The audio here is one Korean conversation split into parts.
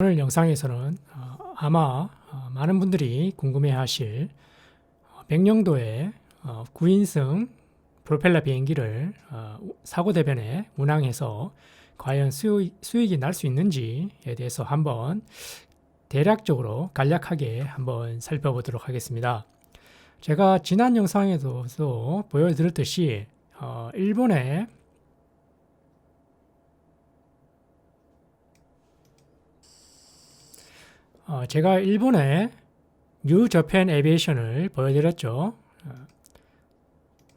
오늘 영상에서는 어, 아마 어, 많은 분들이 궁금해하실 어, 백령도의 어, 9인승 프로펠러 비행기를 사고 대변에 운항해서 과연 수익, 수익이 날 수 있는지에 대해서 한번 대략적으로 간략하게 한번 살펴보도록 하겠습니다. 제가 지난 영상에서도 보여드렸듯이 어, 일본의 어, 제가 일본의 뉴 저펜 에비에이션을 보여드렸죠.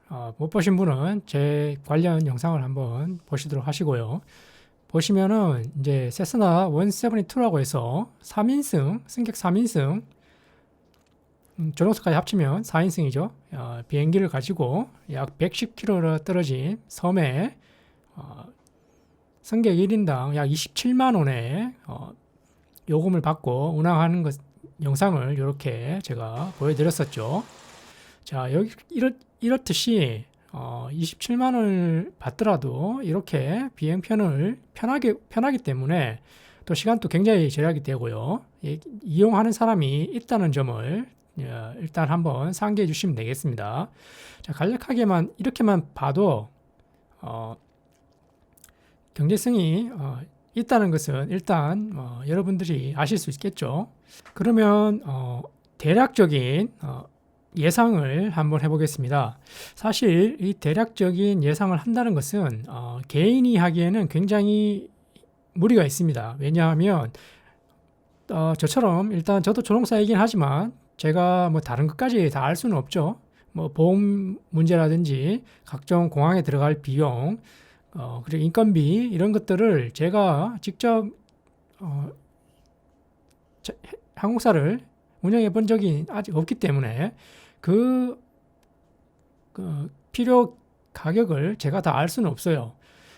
어, 못 보신 분은 제 관련 영상을 한번 보시도록 하시고요. 보시면은 이제 세스나 172라고 해서 3인승, 승객 3인승, 음, 조종사까지 합치면 4인승이죠. 어, 비행기를 가지고 약 110km 떨어진 섬에 어, 승객 1인당 약 27만 원의 어, 요금을 받고 운항하는 것 영상을 이렇게 제가 보여드렸었죠. 자 여기 이렇, 이렇듯이 어, 27만 원을 받더라도 이렇게 비행편을 편하게 편하기 때문에 또 시간도 굉장히 절약이 되고요. 이- 이용하는 사람이 있다는 점을 예, 일단 한번 상기해 주시면 되겠습니다. 자 간략하게만 이렇게만 봐도 어, 경제성이 어, 있다는 것은 일단 어, 여러분들이 아실 수 있겠죠. 그러면 어, 대략적인 어, 예상을 한번 해보겠습니다. 사실 이 대략적인 예상을 한다는 것은 어, 개인이 하기에는 굉장히 무리가 있습니다. 왜냐하면 어, 저처럼 일단 저도 조종사이긴 하지만 제가 뭐 다른 것까지 다 알 수는 없죠. 뭐 보험 문제라든지 각종 공항에 들어갈 비용, 어, 그리고 인건비 이런 것들을 제가 직접 어, 자- 해- 항공사를 운영해 본 적이 아직 없기 때문에 그, 그 필요 가격을 제가 다 알 수는 없어요.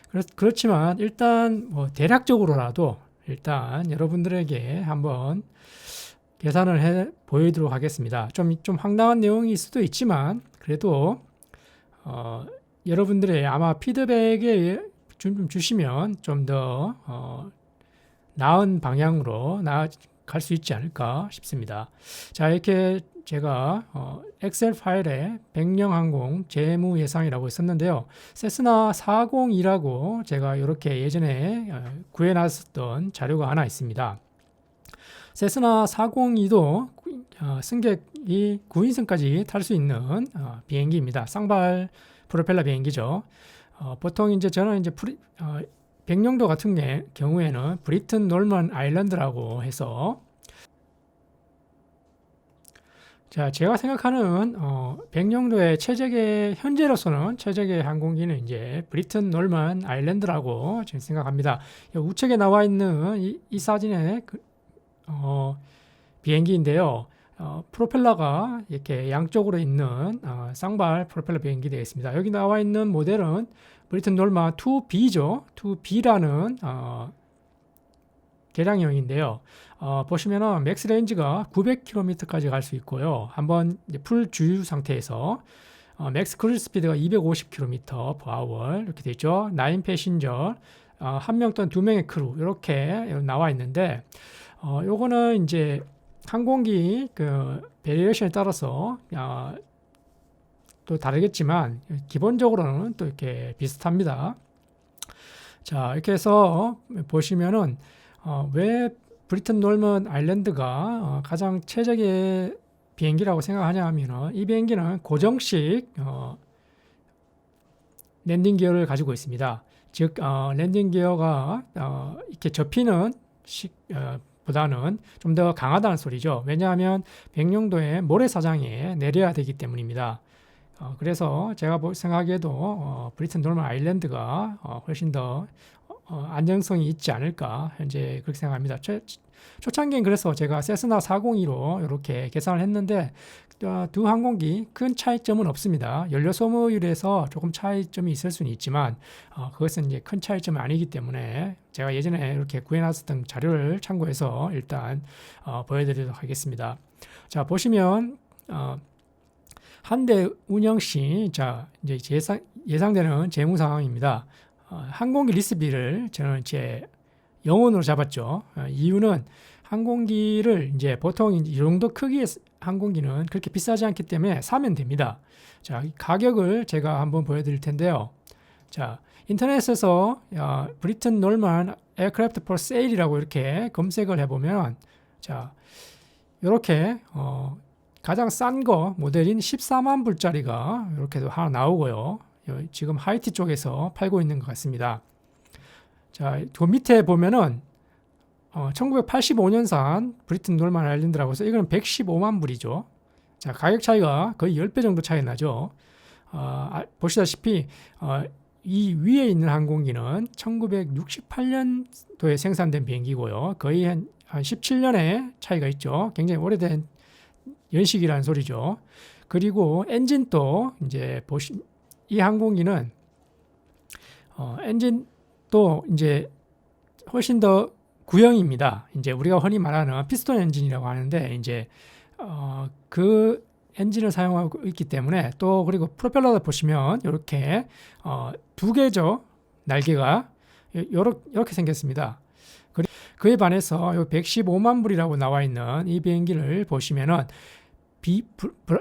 그렇, 그렇지만 일단 뭐 대략적으로라도 일단 여러분들에게 한번 계산을 해 보이도록 하겠습니다. 좀, 좀 황당한 내용일 수도 있지만 그래도 어, 여러분들의 아마 피드백에 좀 주시면 좀더 어, 나은 방향으로 나아갈 수 있지 않을까 싶습니다. 자 이렇게 제가 어, 엑셀 파일에 백령항공 재무 예상이라고 썼는데요. 세스나 402라고 제가 이렇게 예전에 어, 구해놨었던 자료가 하나 있습니다. 세스나 402도 어, 승객이 9인승까지 탈 수 있는 어, 비행기입니다. 쌍발 프로펠러 비행기죠. 어, 보통 이제 저는 이제 프리, 어, 백령도 같은 게, 경우에는 브리튼 놀먼 아일랜드라고 해서 자 제가 생각하는 어, 백령도의 최적의 현재로서는 최적의 항공기는 이제 브리튼 놀먼 아일랜드라고 지금 생각합니다. 이 우측에 나와 있는 이, 이 사진의 그, 어, 비행기인데요. 어, 프로펠러가 이렇게 양쪽으로 있는 어, 쌍발 프로펠러 비행기 되겠습니다. 여기 나와 있는 모델은 브리튼 놀마 2B죠. 2B라는 어, 개량형인데요. 어, 보시면은 맥스 레인지가 900km까지 갈 수 있고요. 한번 풀 주유 상태에서 어, 맥스 크루즈 스피드가 250km per hour 이렇게 되죠. 9 패신저 어, 한명 또는 두 명의 크루 이렇게 나와 있는데 어, 요거는 이제 항공기 그 베리에이션에 따라서 어, 또 다르겠지만 기본적으로는 또 이렇게 비슷합니다. 자 이렇게 해서 보시면은 어, 왜 브리튼 놀먼 아일랜드가 어, 가장 최적의 비행기라고 생각하냐 하면은 이 비행기는 고정식 어, 랜딩 기어를 가지고 있습니다. 즉 어, 랜딩 기어가 어, 이렇게 접히는 식 어, 보다는 좀 더 강하다는 소리죠. 왜냐하면 백령도의 모래사장에 내려야 되기 때문입니다. 어, 그래서 제가 볼 생각에도 어, 브리튼 놀먼 아일랜드가 어, 훨씬 더 어, 안정성이 있지 않을까 현재 그렇게 생각합니다. 초, 초창기엔 그래서 제가 세스나 402로 이렇게 계산을 했는데 어, 두 항공기 큰 차이점은 없습니다. 연료 소모율에서 조금 차이점이 있을 수는 있지만 어, 그것은 이제 큰 차이점은 아니기 때문에 제가 예전에 이렇게 구해놨었던 자료를 참고해서 일단 어, 보여드리도록 하겠습니다. 자 보시면 어, 한 대 운영 시, 자, 이제 예상, 예상되는 재무 상황입니다. 어, 항공기 리스비를 저는 제 영원으로 잡았죠. 어, 이유는 항공기를 이제 보통 이 정도 크기의 항공기는 그렇게 비싸지 않기 때문에 사면 됩니다. 자, 이 가격을 제가 한번 보여드릴 텐데요. 자, 인터넷에서 어, 브리튼 놀만 에어크래프트 포 세일이라고 이렇게 검색을 해보면 자, 이렇게 어, 가장 싼 거 모델인 14만 불짜리가 이렇게 하나 나오고요. 요- 지금 하이티 쪽에서 팔고 있는 것 같습니다. 자, 그 밑에 보면은 어, 1985년산 브리튼 놀만 아일랜드라고 해서 이거는 115만 불이죠. 자, 가격 차이가 거의 10배 정도 차이 나죠. 어, 아, 보시다시피 어, 이 위에 있는 항공기는 1968년도에 생산된 비행기고요. 거의 한, 한 17년의 차이가 있죠. 굉장히 오래된 연식이라는 소리죠. 그리고 엔진도 이제 보시 이 항공기는 어, 엔진 도 이제 훨씬 더 구형입니다. 이제 우리가 흔히 말하는 피스톤 엔진이라고 하는데 이제 어, 그 엔진을 사용하고 있기 때문에 또 그리고 프로펠러도 보시면 이렇게 어, 두 개죠 날개가 요렇게 생겼습니다. 그에 반해서 요 115만 불이라고 나와 있는 이 비행기를 보시면은 B,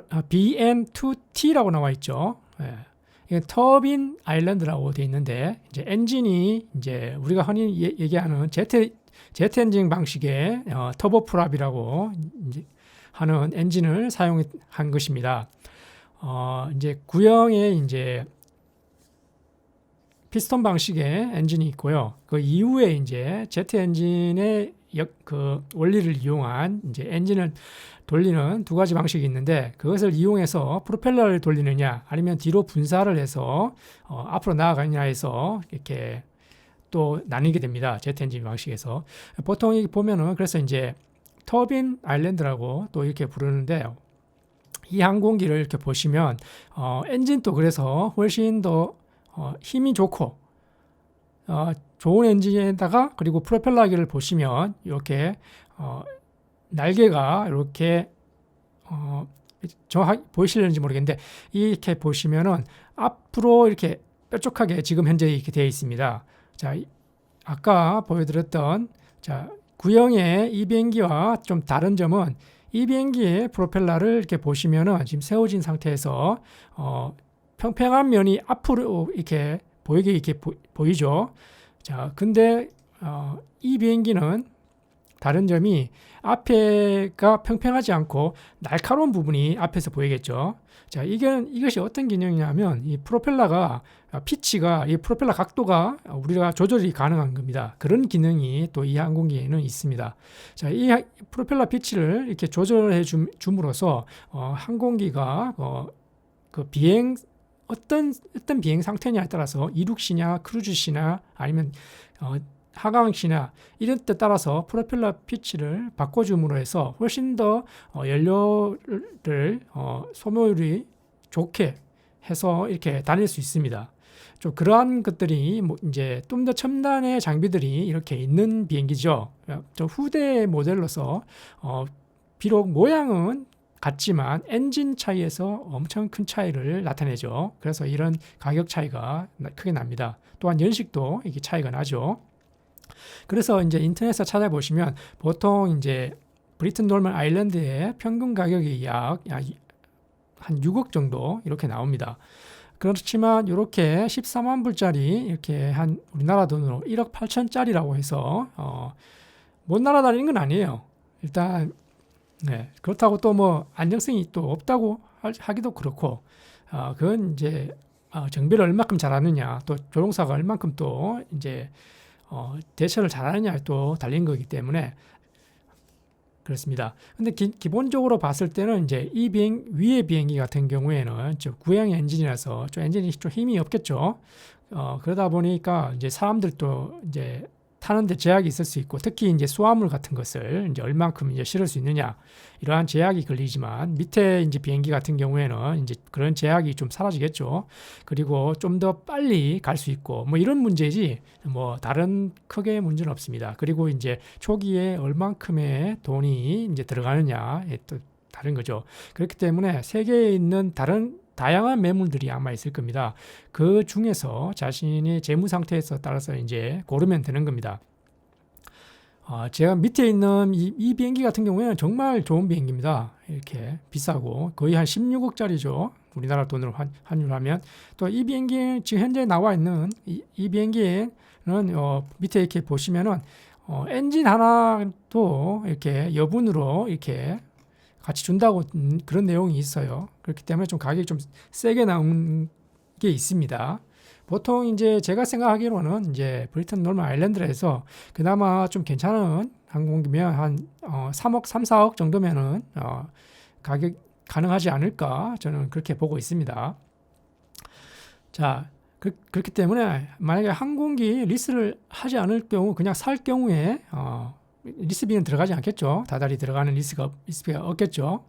아, BM2T라고 나와 있죠. 예. 터빈 아일랜드라고 돼 있는데 이제 엔진이 이제 우리가 흔히 예- 얘기하는 제트 제트 엔진 방식의 어, 터보 프랍이라고 이제 하는 엔진을 사용한 것입니다. 어, 이제 구형의 이제 피스톤 방식의 엔진이 있고요. 그 이후에 이제 제트 엔진의 역, 그 원리를 이용한 이제 엔진을 돌리는 두 가지 방식이 있는데 그것을 이용해서 프로펠러를 돌리느냐 아니면 뒤로 분사를 해서 어, 앞으로 나아가느냐 해서 이렇게 또 나뉘게 됩니다. 제트 엔진 방식에서 보통 이 보면은 그래서 이제 터빈 아일랜드라고 또 이렇게 부르는데 이 항공기를 이렇게 보시면 어, 엔진도 그래서 훨씬 더 어, 힘이 좋고 어, 좋은 엔진에다가 그리고 프로펠러기를 보시면 이렇게 어, 날개가 이렇게 어, 정확하게 보이실는지 모르겠는데 이렇게 보시면은 앞으로 이렇게 뾰족하게 지금 현재 이렇게 되어 있습니다. 자, 이- 아까 보여드렸던 자 구형의 이 비행기와 좀 다른 점은 이 비행기의 프로펠러를 이렇게 보시면은 지금 세워진 상태에서 어, 평평한 면이 앞으로 이렇게 보이게 이렇게 보, 이죠 자, 근데 어, 이 비행기는 다른 점이 앞에가 평평하지 않고 날카로운 부분이 앞에서 보이겠죠. 자, 이게 이것이 어떤 기능이냐면 이 프로펠러가 아, 피치가 이 프로펠러 각도가 우리가 조절이 가능한 겁니다. 그런 기능이 또 이 항공기에는 있습니다. 자, 이 하- 프로펠러 피치를 이렇게 조절해 줌, 줌으로써 어, 항공기가 어, 그 비행 어떤 어떤 비행 상태냐에 따라서 이륙시냐 크루즈시나 아니면 어, 하강시나 이런 때 따라서 프로펠러 피치를 바꿔줌으로 해서 훨씬 더 어, 연료를 어, 소모율이 좋게 해서 이렇게 다닐 수 있습니다. 좀 그러한 것들이 뭐 이제 좀 더 첨단의 장비들이 이렇게 있는 비행기죠. 어, 저 후대 모델로서 어, 비록 모양은 같지만 엔진 차이에서 엄청 큰 차이를 나타내죠. 그래서 이런 가격 차이가 나- 크게 납니다. 또한 연식도 이게 차이가 나죠. 그래서 이제 인터넷에서 찾아보시면 보통 이제 브리튼 놀만 아일랜드의 평균 가격이 약 한 6억 정도 이렇게 나옵니다. 그렇지만 이렇게 14만 불짜리 이렇게 한 우리나라 돈으로 1억 8천짜리라고 해서 어, 못 날아다니는 건 아니에요. 일단 네, 그렇다고 또 뭐 안정성이 또 없다고 하- 하기도 그렇고 어, 그건 이제 어, 정비를 얼마큼 잘하느냐 또 조종사가 얼마큼 또 이제 어, 대처를 잘하느냐에 또 달린 거기 때문에 그렇습니다. 근데 기, 본적으로 봤을 때는 이제 이 비행 위의 비행기 같은 경우에는 저 구형 엔진이라서 좀 엔진이 좀 힘이 없겠죠. 어, 그러다 보니까 이제 사람들도 이제 타는데 제약이 있을 수 있고 특히 이제 수화물 같은 것을 이제 얼만큼 이제 실을 수 있느냐 이러한 제약이 걸리지만 밑에 이제 비행기 같은 경우에는 이제 그런 제약이 좀 사라지겠죠. 그리고 좀 더 빨리 갈 수 있고 뭐 이런 문제지 뭐 다른 크게 문제는 없습니다. 그리고 이제 초기에 얼만큼의 돈이 이제 들어가느냐에 또 다른 거죠. 그렇기 때문에 세계에 있는 다른 다양한 매물들이 아마 있을 겁니다. 그 중에서 자신의 재무 상태에서 따라서 이제 고르면 되는 겁니다. 아, 제가 밑에 있는 이, 이 비행기 같은 경우에는 정말 좋은 비행기입니다. 이렇게 비싸고 거의 한 16억짜리죠. 우리나라 돈으로 환, 환율하면 또 이 비행기 지금 현재 나와 있는 이, 이 비행기는 어, 밑에 이렇게 보시면은 어, 엔진 하나도 이렇게 여분으로 이렇게 같이 준다고 음, 그런 내용이 있어요. 그렇기 때문에 좀 가격이 좀 세게 나온 게 있습니다. 보통 이제 제가 생각하기로는 이제 브리튼 놀만 아일랜드에서 그나마 좀 괜찮은 항공기면 한 어, 3억, 3, 4억 정도면은 어, 가격 가능하지 않을까 저는 그렇게 보고 있습니다. 자, 그, 렇기 때문에 만약에 항공기 리스를 하지 않을 경우 그냥 살 경우에 어, 리스비는 들어가지 않겠죠. 다달이 들어가는 리스가 리스비가 없겠죠.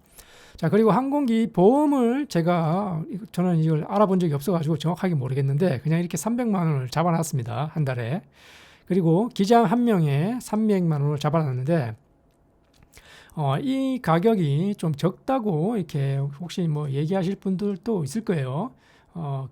자 그리고 항공기 보험을 제가 저는 이걸 알아본 적이 없어가지고 정확하게 모르겠는데 그냥 이렇게 300만 원을 잡아놨습니다 한 달에 그리고 기장 한 명에 300만 원을 잡아놨는데 어, 이 가격이 좀 적다고 이렇게 혹시 뭐 얘기하실 분들도 있을 거예요. 어,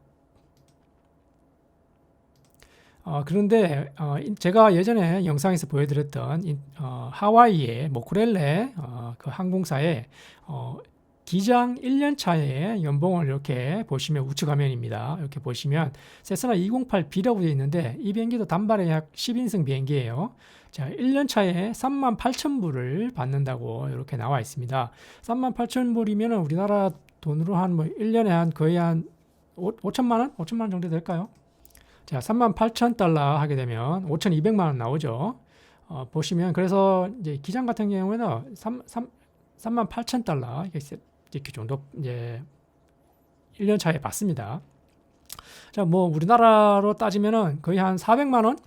어, 그런데 어, 제가 예전에 영상에서 보여드렸던 인, 어, 하와이의 모쿠렐레 어, 그 항공사의 어, 기장 1년 차에 연봉을 이렇게 보시면 우측 화면입니다. 이렇게 보시면 세스나 208B라고 되어 있는데 이 비행기도 단발에 약 10인승 비행기예요. 자, 1년 차에 3만 8천 불을 받는다고 이렇게 나와 있습니다. 3만 8천 불이면 우리나라 돈으로 한 뭐 1년에 한 거의 한 5, 5천만 원? 5천만 원 정도 될까요? 자, 3만 8천 달러 하게 되면 5,200만 원 나오죠. 어, 보시면 그래서 이제 기장 같은 경우에는 3, 3, 3만 8천 달러 이렇게 정도 이제 1년 차에 받습니다. 자, 뭐 우리나라로 따지면은 거의 한 400만 원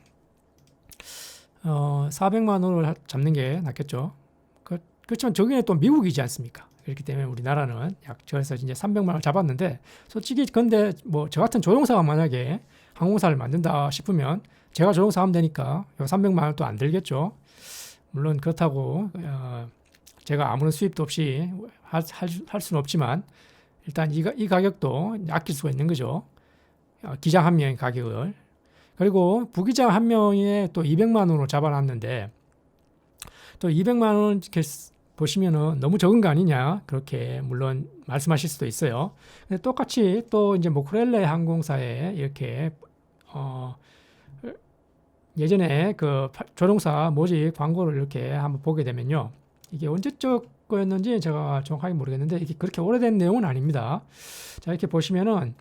어, 400만 원을 잡는 게 낫겠죠. 그, 그렇지만 저기는 또 미국이지 않습니까? 그렇기 때문에 우리나라는 약 저에서 이제 300만 원 잡았는데 솔직히 근데 뭐 저 같은 조종사가 만약에 항공사를 만든다 싶으면 제가 조종사 하면 되니까 300만 원 또 안 들겠죠. 물론 그렇다고 어, 제가 아무런 수입도 없이 할, 할, 할 수는 없지만 일단 이, 이 가격도 아낄 수가 있는 거죠. 어, 기장 한 명의 가격을 그리고 부기장 한 명에 또 200만 원으로 잡아놨는데 또 200만 원 이렇게 보시면은 너무 적은 거 아니냐 그렇게 물론 말씀하실 수도 있어요. 근데 똑같이 또 이제 모크렐레 항공사에 이렇게 어 예전에 그 조종사 모집 광고를 이렇게 한번 보게 되면요. 이게 언제적 거였는지 제가 정확하게 모르겠는데 이게 그렇게 오래된 내용은 아닙니다. 자 이렇게 보시면은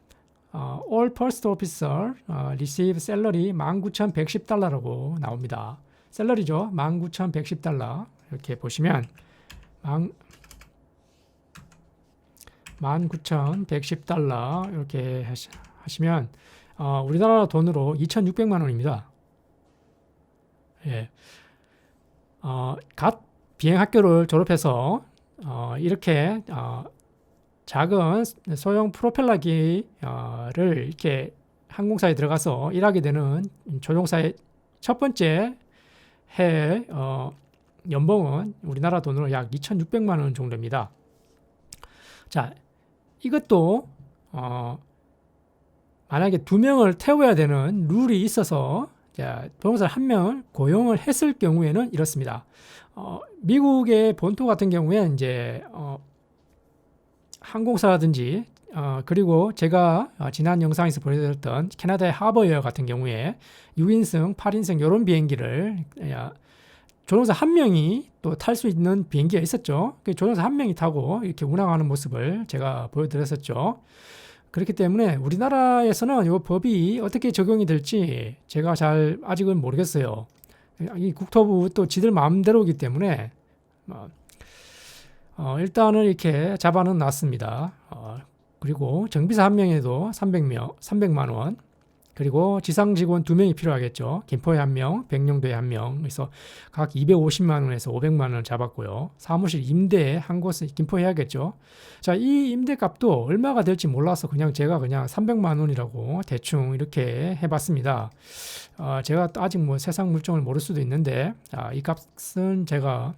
어, All First Officer 어, Receive Salary 19,110달러라고 나옵니다. 셀러리죠. 19,110달러 이렇게 보시면 19,110달러 이렇게 하시면 어, 우리나라 돈으로 2,600만 원입니다. 예. 어, 갓 비행학교를 졸업해서 어, 이렇게 어, 작은 소형 프로펠러기를 이렇게 항공사에 들어가서 일하게 되는 조종사의 첫 번째 해 어, 연봉은 우리나라 돈으로 약 2,600만 원 정도입니다. 자, 이것도 어, 만약에 두 명을 태워야 되는 룰이 있어서 자, 조종사 한 명을 고용을 했을 경우에는 이렇습니다. 어, 미국의 본토 같은 경우에 이제 어, 항공사라든지 어, 그리고 제가 어, 지난 영상에서 보여드렸던 캐나다의 하버에어 같은 경우에 6인승, 8인승 이런 비행기를 조종사 한 명이 또 탈 수 있는 비행기가 있었죠. 그 조종사 한 명이 타고 이렇게 운항하는 모습을 제가 보여드렸었죠. 그렇기 때문에 우리나라에서는 이 법이 어떻게 적용이 될지 제가 잘 아직은 모르겠어요. 이 국토부 또 지들 마음대로이기 때문에 어, 어, 일단은 이렇게 잡아는 놨습니다. 어, 그리고 정비사 한 명에도 300명, 300만 원. 그리고 지상 직원 두 명이 필요하겠죠. 김포에 한 명, 백령도에 한 명. 그래서 각 250만 원에서 500만 원을 잡았고요. 사무실 임대 한 곳은 김포에 해야겠죠. 자, 이 임대 값도 얼마가 될지 몰라서 그냥 제가 그냥 300만 원이라고 대충 이렇게 해봤습니다. 어, 제가 아직 뭐 세상 물정을 모를 수도 있는데, 아, 이 값은 제가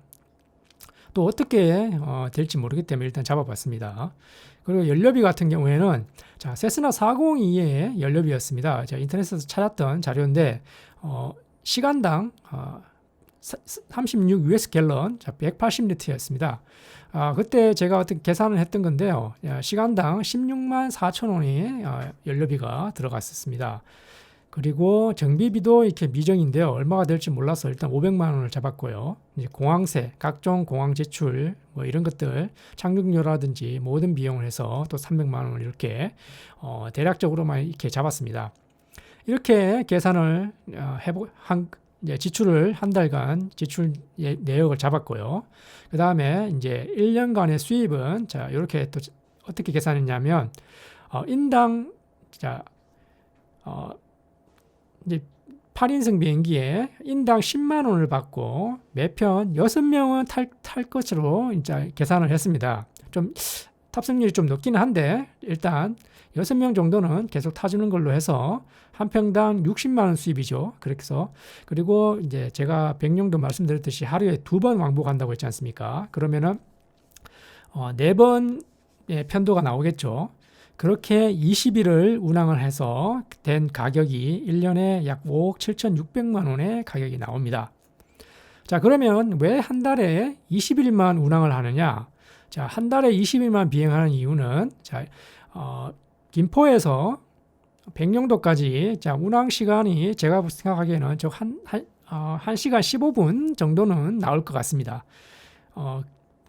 또 어떻게 어, 될지 모르기 때문에 일단 잡아봤습니다. 그리고 연료비 같은 경우에는 자 세스나 402의 연료비였습니다. 제가 인터넷에서 찾았던 자료인데 어, 시간당 어, 36 US 갤런, 자, 180리터였습니다. 아, 그때 제가 어떤 계산을 했던 건데요. 야, 시간당 16만 4천 원이 아, 연료비가 들어갔었습니다. 그리고 정비비도 이렇게 미정인데요. 얼마가 될지 몰라서 일단 500만 원을 잡았고요. 이제 공항세, 각종 공항 제출, 뭐 이런 것들, 착륙료라든지 모든 비용을 해서 또 300만 원을 이렇게 어, 대략적으로만 이렇게 잡았습니다. 이렇게 계산을 어, 해보 한 이제 지출을 한 달간 지출 예, 내역을 잡았고요. 그 다음에 이제 1년간의 수입은 자 이렇게 또 어떻게 계산했냐면 어, 인당 자 어, 이제 8인승 비행기에 인당 10만 원을 받고 매편 6명은 탈, 탈 것으로 이제 계산을 했습니다. 좀 탑승률이 좀 높기는 한데 일단 6명 정도는 계속 타주는 걸로 해서 한 평당 60만 원 수입이죠. 그래서 그리고 이제 제가 백령도 말씀드렸듯이 하루에 두 번 왕복한다고 했지 않습니까? 그러면은 어, 네 번 의 편도가 나오겠죠. 그렇게 20일을 운항을 해서 된 가격이 1년에 약 5억 7,600만 원의 가격이 나옵니다. 자, 그러면 왜 한 달에 20일만 운항을 하느냐? 자, 한 달에 20일만 비행하는 이유는 자, 어, 김포에서 백령도까지 자, 운항 시간이 제가 생각하기에는 저한 한, 어, 1시간 15분 정도는 나올 것 같습니다. 어,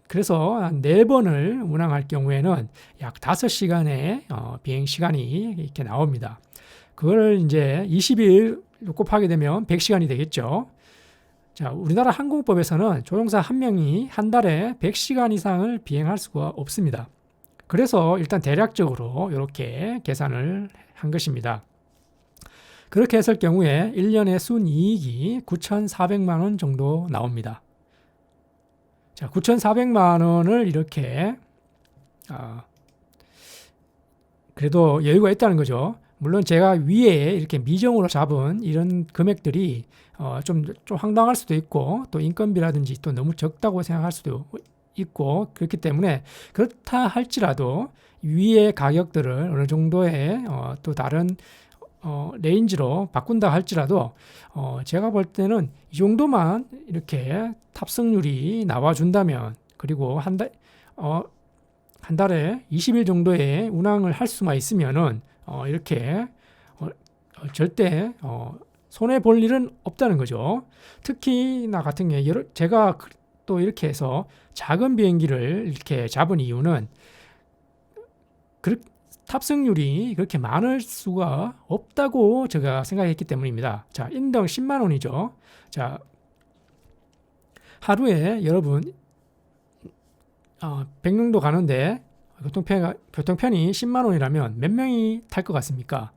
그래서 네 번을 운항할 경우에는 약 5시간의 어, 비행 시간이 이렇게 나옵니다. 그걸 이제 20일 곱하게 되면 100시간이 되겠죠. 자, 우리나라 항공법에서는 조종사 한 명이 한 달에 100시간 이상을 비행할 수가 없습니다. 그래서 일단 대략적으로 이렇게 계산을 한 것입니다. 그렇게 했을 경우에 1년의 순이익이 9,400만 원 정도 나옵니다. 자, 9,400만 원을 이렇게 아, 그래도 여유가 있다는 거죠. 물론 제가 위에 이렇게 미정으로 잡은 이런 금액들이 어, 좀, 좀 황당할 수도 있고 또 인건비라든지 또 너무 적다고 생각할 수도 있고 그렇기 때문에 그렇다 할지라도 위의 가격들을 어느 정도의 어, 또 다른 어, 레인지로 바꾼다 할지라도 어, 제가 볼 때는 이 정도만 이렇게 탑승률이 나와준다면 그리고 한 달, 어, 한 달에 20일 정도의 운항을 할 수만 있으면은 어, 이렇게 어, 어 절대 어, 손해 볼 일은 없다는 거죠. 특히 나 같은 경우에 여러, 제가 그, 또 이렇게 해서 작은 비행기를 이렇게 잡은 이유는 그, 탑승률이 그렇게 많을 수가 없다고 제가 생각했기 때문입니다. 자, 인당 10만 원이죠. 자, 하루에 여러분 어, 백령도 가는데 교통편, 교통편이 10만 원이라면 몇 명이 탈 것 같습니까?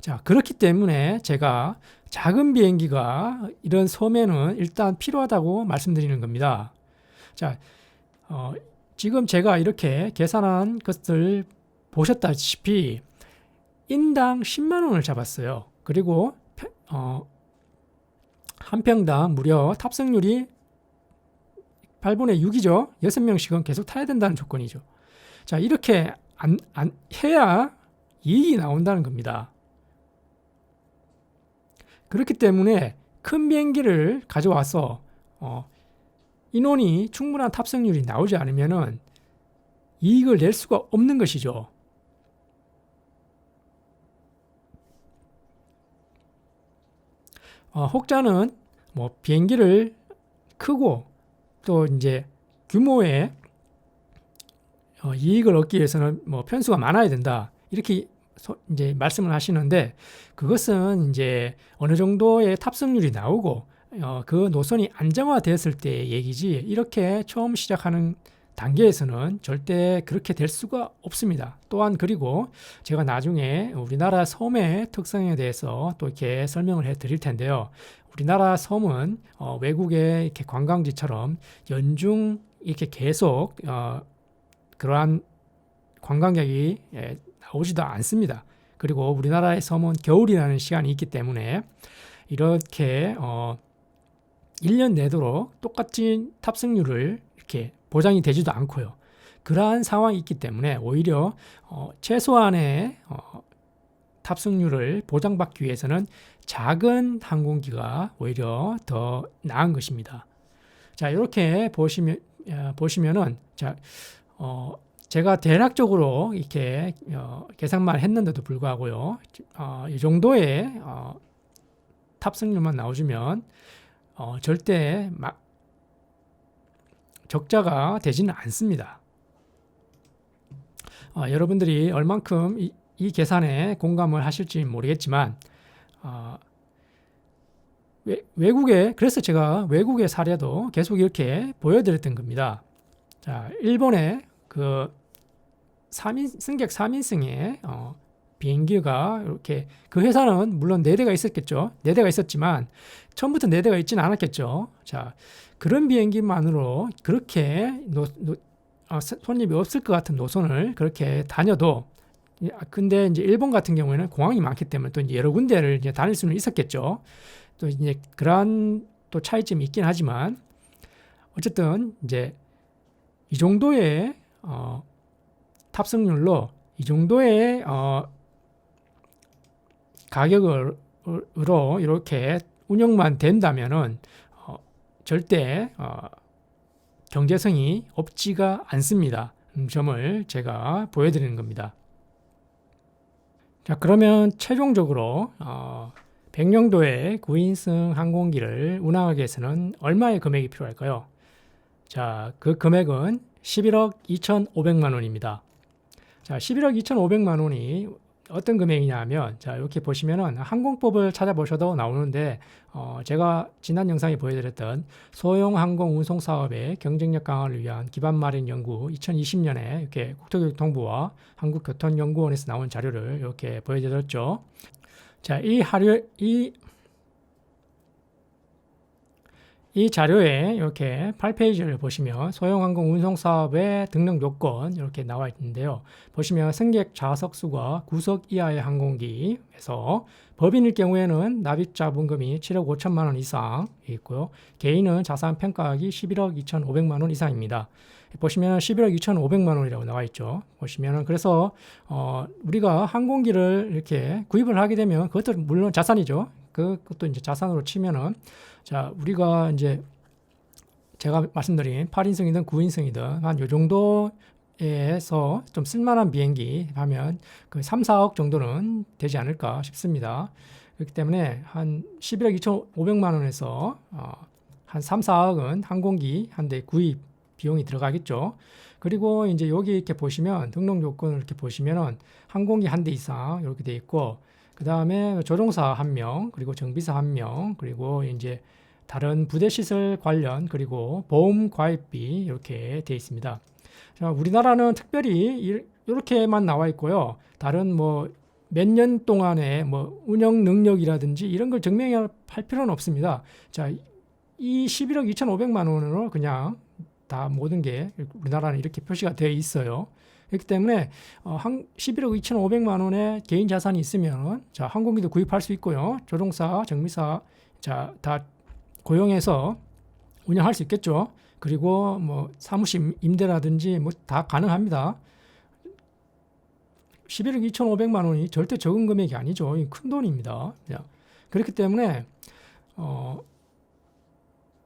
자, 그렇기 때문에 제가 작은 비행기가 이런 섬에는 일단 필요하다고 말씀드리는 겁니다. 자, 어, 지금 제가 이렇게 계산한 것을 보셨다시피 인당 10만 원을 잡았어요. 그리고 어, 한 평당 무려 탑승률이 8분의 6이죠. 6명씩은 계속 타야 된다는 조건이죠. 자, 이렇게 안, 안 해야 이익이 나온다는 겁니다. 그렇기 때문에 큰 비행기를 가져와서 어, 인원이 충분한 탑승률이 나오지 않으면은 이익을 낼 수가 없는 것이죠. 어, 혹자는 뭐 비행기를 크고 또 이제 규모의 어, 이익을 얻기 위해서는 뭐 편수가 많아야 된다. 이렇게 소, 이제 말씀을 하시는데 그것은 이제 어느 정도의 탑승률이 나오고 어, 그 노선이 안정화되었을 때 얘기지 이렇게 처음 시작하는 단계에서는 절대 그렇게 될 수가 없습니다. 또한 그리고 제가 나중에 우리나라 섬의 특성에 대해서 또 이렇게 설명을 해 드릴 텐데요. 우리나라 섬은 어, 외국의 이렇게 관광지처럼 연중 이렇게 계속 어, 그러한 관광객이 예, 나오지도 않습니다. 그리고 우리나라의 섬은 겨울이라는 시간이 있기 때문에 이렇게 어, 1년 내도록 똑같은 탑승률을 이렇게 보장이 되지도 않고요. 그러한 상황이 있기 때문에 오히려 어, 최소한의 어, 탑승률을 보장받기 위해서는 작은 항공기가 오히려 더 나은 것입니다. 자, 이렇게 보시면 어, 보시면은 자, 어, 제가 대략적으로 이렇게 어, 계산만 했는데도 불구하고요, 어, 이 정도의 어, 탑승률만 나오주면 어, 절대 막 적자가 되지는 않습니다. 어, 여러분들이 얼만큼 이, 이 계산에 공감을 하실지 모르겠지만 어, 외, 외국에 그래서 제가 외국의 사례도 계속 이렇게 보여드렸던 겁니다. 자, 일본의 그 3인 승객 3인승의 어, 비행기가 이렇게 그 회사는 물론 4대가 있었겠죠. 4대가 있었지만 처음부터 4대가 있지는 않았겠죠. 자, 그런 비행기만으로 그렇게 노, 노, 어, 손님이 없을 것 같은 노선을 그렇게 다녀도 아, 근데 이제 일본 같은 경우에는 공항이 많기 때문에 또 여러 군데를 이제 다닐 수는 있었겠죠. 또 이제 그러한 또 차이점이 있긴 하지만 어쨌든 이제 이 정도의 어, 탑승률로 이 정도의 어, 가격으로 이렇게 운영만 된다면은 어, 절대 어, 경제성이 없지가 않습니다. 음, 점을 제가 보여드리는 겁니다. 자 그러면 최종적으로 어, 백령도의 9인승 항공기를 운항하기 위해서는 얼마의 금액이 필요할까요? 자, 그 금액은 11억 2,500만 원입니다. 자, 11억 2,500만 원이 어떤 금액이냐 하면 자, 이렇게 보시면은 항공법을 찾아보셔도 나오는데 어, 제가 지난 영상에 보여드렸던 소형 항공 운송 사업의 경쟁력 강화를 위한 기반 마련 연구 2020년에 이렇게 국토교통부와 한국교통연구원에서 나온 자료를 이렇게 보여드렸죠. 자, 이 하료 이, 이 자료에 이렇게 8페이지를 보시면 소형항공 운송 사업의 등록 요건 이렇게 나와 있는데요. 보시면 승객 좌석 수가 9석 이하의 항공기에서 법인일 경우에는 납입 자본금이 7억 5천만 원 이상 있고요. 개인은 자산 평가액이 11억 2,500만 원 이상입니다. 보시면 11억 2,500만 원이라고 나와 있죠. 보시면은 그래서 어 우리가 항공기를 이렇게 구입을 하게 되면 그것도 물론 자산이죠. 그것도 이제 자산으로 치면은 자 우리가 이제 제가 말씀드린 8인승이든 9인승이든 한 요 정도에서 좀 쓸만한 비행기 하면 그 3, 4억 정도는 되지 않을까 싶습니다. 그렇기 때문에 한 11억 2,500만 원에서 어, 한 3, 4억은 항공기 한 대 구입 비용이 들어가겠죠. 그리고 이제 여기 이렇게 보시면 등록 요건을 이렇게 보시면은 항공기 한 대 이상 이렇게 돼 있고 그 다음에 조종사 한 명, 그리고 정비사 한 명, 그리고 이제 다른 부대 시설 관련 그리고 보험 가입비 이렇게 돼 있습니다. 자, 우리나라는 특별히 이렇게만 나와 있고요. 다른 뭐 몇 년 동안의 뭐 운영 능력이라든지 이런 걸 증명할 필요는 없습니다. 자, 이 11억 2,500만 원으로 그냥 다 모든 게 우리나라는 이렇게 표시가 되어 있어요. 그렇기 때문에 어, 한 11억 2,500만 원의 개인 자산이 있으면 자 항공기도 구입할 수 있고요. 조종사, 정비사 자 다 고용해서 운영할 수 있겠죠. 그리고 뭐 사무실 임대라든지 뭐 다 가능합니다. 11억 2,500만 원이 절대 적은 금액이 아니죠. 큰 돈입니다. 그렇기 때문에 어,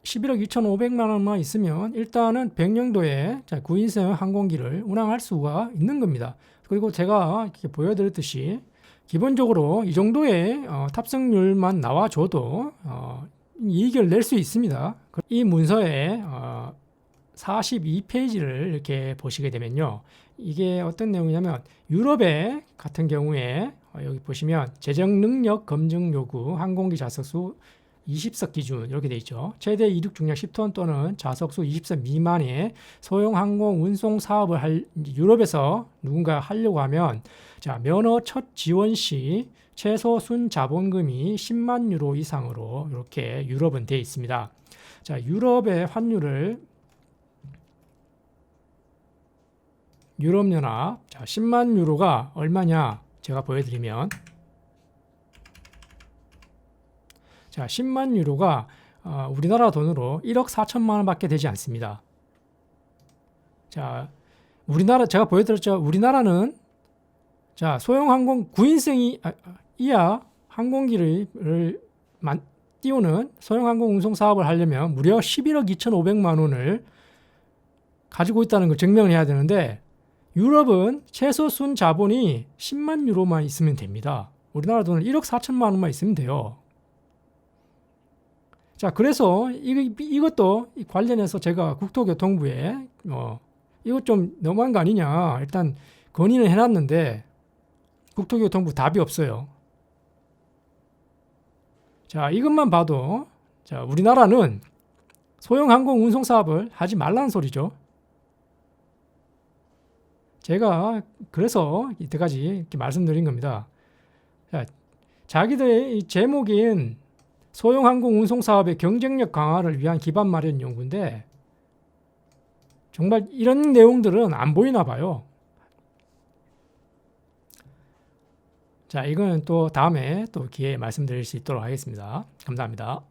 11억 2,500만 원만 있으면 일단은 백령도에 9인승 항공기를 운항할 수가 있는 겁니다. 그리고 제가 이렇게 보여드렸듯이 기본적으로 이 정도의 어, 탑승률만 나와줘도 어, 이익을 낼 수 있습니다. 이 문서에 어, 42페이지를 이렇게 보시게 되면요. 이게 어떤 내용이냐면 유럽의 같은 경우에 어, 여기 보시면 재정 능력 검증 요구 항공기 좌석 수 20석 기준 이렇게 돼 있죠. 최대 이륙 중량 10톤 또는 좌석수 20석 미만의 소형 항공 운송 사업을 할 유럽에서 누군가 하려고 하면 자 면허 첫 지원 시 최소 순 자본금이 10만 유로 이상으로 이렇게 유럽은 돼 있습니다. 자 유럽의 환율을 유럽연합 자 10만 유로가 얼마냐 제가 보여드리면 자, 10만 유로가 어, 우리나라 돈으로 1억 4천만 원밖에 되지 않습니다. 자, 우리나라 제가 보여드렸죠. 우리나라는 자 소형 항공 9인승이 아, 아, 이하 항공기를 만- 띄우는 소형 항공 운송 사업을 하려면 무려 11억 2,500만 원을 가지고 있다는 걸 증명을 해야 되는데 유럽은 최소 순 자본이 10만 유로만 있으면 됩니다. 우리나라 돈은 1억 4천만 원만 있으면 돼요. 자, 그래서 이, 이것도 이 관련해서 제가 국토교통부에 어, 이것 좀 너무한 거 아니냐 일단 건의는 해놨는데 국토교통부 답이 없어요. 자, 이것만 봐도 자, 우리나라는 소형 항공 운송 사업을 하지 말라는 소리죠. 제가 그래서 이때까지 이렇게 말씀드린 겁니다. 자, 자기들의 이 제목인 소형 항공 운송 사업의 경쟁력 강화를 위한 기반 마련 연구인데 정말 이런 내용들은 안 보이나 봐요. 자, 이거는 또 다음에 또 기회에 말씀드릴 수 있도록 하겠습니다. 감사합니다.